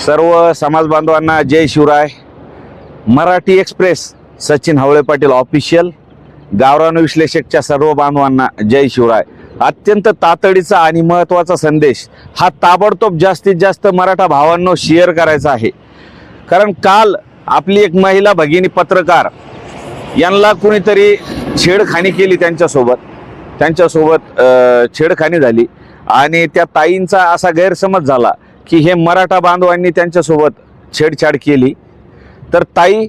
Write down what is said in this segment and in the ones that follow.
सर्व समाज बांधवांना जय शिवराय. मराठी एक्सप्रेस सचिन हवळे पाटील ऑफिशियल गावरान विश्लेषकच्या सर्व बांधवांना जय शिवराय. अत्यंत तातडीचा आणि महत्त्वाचा संदेश हा ताबडतोब जास्तीत जास्त मराठा भावांनो शेअर करायचा आहे. कारण काल आपली एक महिला भगिनी पत्रकार यांना कुणीतरी छेडखानी केली त्यांच्यासोबत. त्यांच्यासोबत छेडखानी झाली. आणि त्या ताईंचा असा गैरसमज झाला. की हे मराठा बांधवांनी त्यांच्यासोबत छेडछाड केली. तर ताई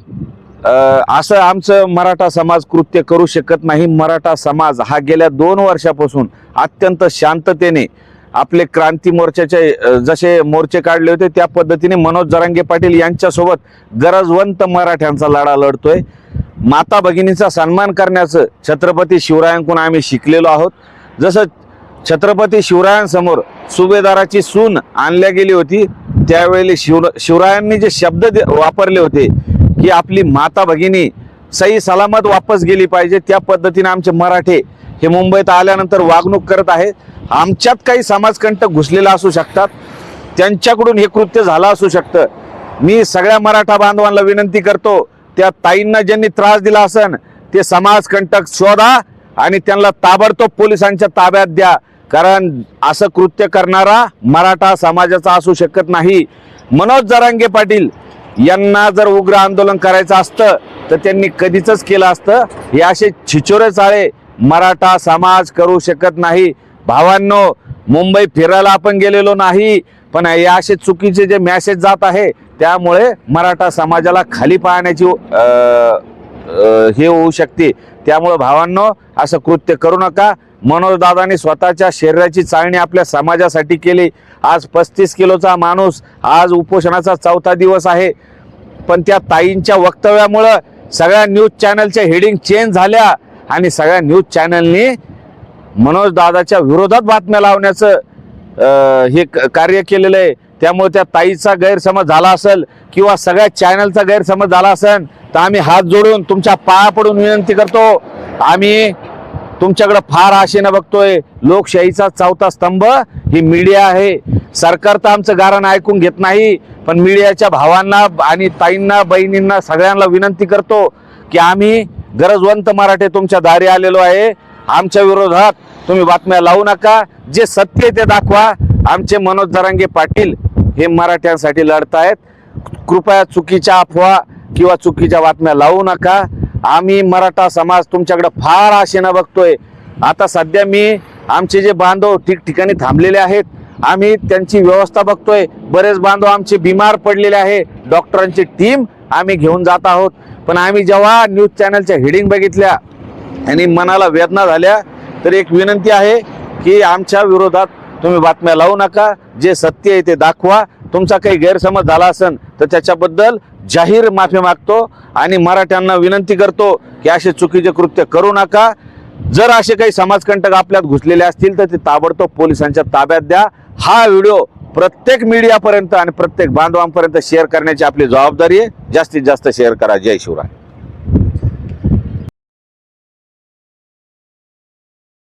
असं आमचं मराठा समाज कृत्य करू शकत नाही. मराठा समाज हा गेल्या दोन वर्षापासून अत्यंत शांततेने आपले क्रांती मोर्चाचे जसे मोर्चे काढले होते त्या पद्धतीने मनोज जरांगे पाटील यांच्यासोबत गरजवंत मराठ्यांचा लढा लढतोय. माता भगिनीचा सन्मान करण्याचं छत्रपती शिवरायांकडून आम्ही शिकलेलो आहोत. जसं छत्रपती शिवरायांसमोर सुभेदाराची सून आणल्या गेली होती. त्यावेळी शिव शिवरायांनी जे शब्द दे- वापरले होते की आपली माता भगिनी सही सलामत वापस गेली पाहिजे त्या पद्धतीने आमचे मराठे हे मुंबईत आल्यानंतर वागणूक करत आहेत. आमच्यात काही समाजकंटक घुसलेला असू शकतात. त्यांच्याकडून हे कृत्य झालं असू शकतं. मी सगळ्या मराठा बांधवांना विनंती करतो त्या ताईंना ज्यांनी त्रास दिला असन ते समाजकंटक शोधा आणि त्यांना ताबडतोब पोलिसांच्या ताब्यात द्या. कारण असं कृत्य करणारा मराठा समाजाचा असू शकत नाही. मनोज जरांगे पाटील यांना जर उग्र आंदोलन करायचं असतं तर त्यांनी कधीच केलं असतं. हे असे छिचोरे चाळे मराठा समाज करू शकत नाही. भावांनो मुंबई फिरायला आपण गेलेलो नाही पण हे असे चुकीचे जे मॅसेज जात आहे त्यामुळे मराठा समाजाला खाली पाहण्याची हे होऊ शकते. त्यामुळे भावांनो असं कृत्य करू नका. मनोजदादांनी स्वतःच्या शरीराची चाळणी आपल्या समाजासाठी केली. आज पस्तीस किलोचा माणूस आज उपोषणाचा चौथा दिवस आहे. पण त्या ताईंच्या वक्तव्यामुळं सगळ्या न्यूज चॅनलच्या हेडिंग चेंज झाल्या आणि सगळ्या न्यूज चॅनलनी मनोजदादाच्या विरोधात बातम्या लावण्याचं हे क- कार्य केलेलं आहे. त्यामुळे त्या ताईचा गैरसमज झाला असेल किंवा सगळ्या चॅनलचा गैरसमज झाला असेल तर आम्ही हात जोडून तुमच्या पाया पडून विनंती करतो. आम्ही तुमच्याकडं फार आशेनं बघतोय लोकशाहीचा चौथा स्तंभ ही मीडिया आहे. सरकार तर आमचं गारण ऐकून घेत नाही पण मीडियाच्या भावांना आणि ताईंना बहिणींना सगळ्यांना विनंती करतो की आम्ही गरजवंत मराठे तुमच्या दारी आलेलो आहे. आमच्या विरोधात तुम्ही बातम्या लावू नका. जे सत्य आहे ते दाखवा. आमचे मनोज जरांगे पाटील हे मराठ्यांसाठी लढतायत. कृपया चुकीच्या अफवा किंवा चुकीच्या बातम्या लावू नका. आम्ही मराठा समाज तुमच्याकडे फार आशेनं बघतोय. आता सध्या मी आमचे जे बांधव ठिकठिकाणी थांबलेले आहेत आम्ही त्यांची व्यवस्था बघतोय. बरेच बांधव आमचे बिमार पडलेले आहे. डॉक्टरांची टीम आम्ही घेऊन जात आहोत. पण आम्ही जेव्हा न्यूज चॅनलच्या हेडिंग बघितल्या आणि मनाला वेदना झाल्या तर एक विनंती आहे की आमच्या विरोधात तुम्ही बातम्या लावू नका. जे सत्य आहे ते दाखवा. तुमचा काही गैरसमज झाला असेल तर त्याच्याबद्दल जाहीर माफी मागतो आणि मराठ्यांना विनंती करतो की असे चुकीचे कृत्य करू नका. जर असे काही समाजकंटक आपल्यात घुसलेले असतील तर ते ताबडतोब पोलिसांच्या ताब्यात द्या. हा व्हिडिओ प्रत्येक मीडियापर्यंत आणि प्रत्येक बांधवांपर्यंत शेअर करण्याची आपली जबाबदारी आहे. जास्तीत जास्त शेअर करा. जय शिवराय.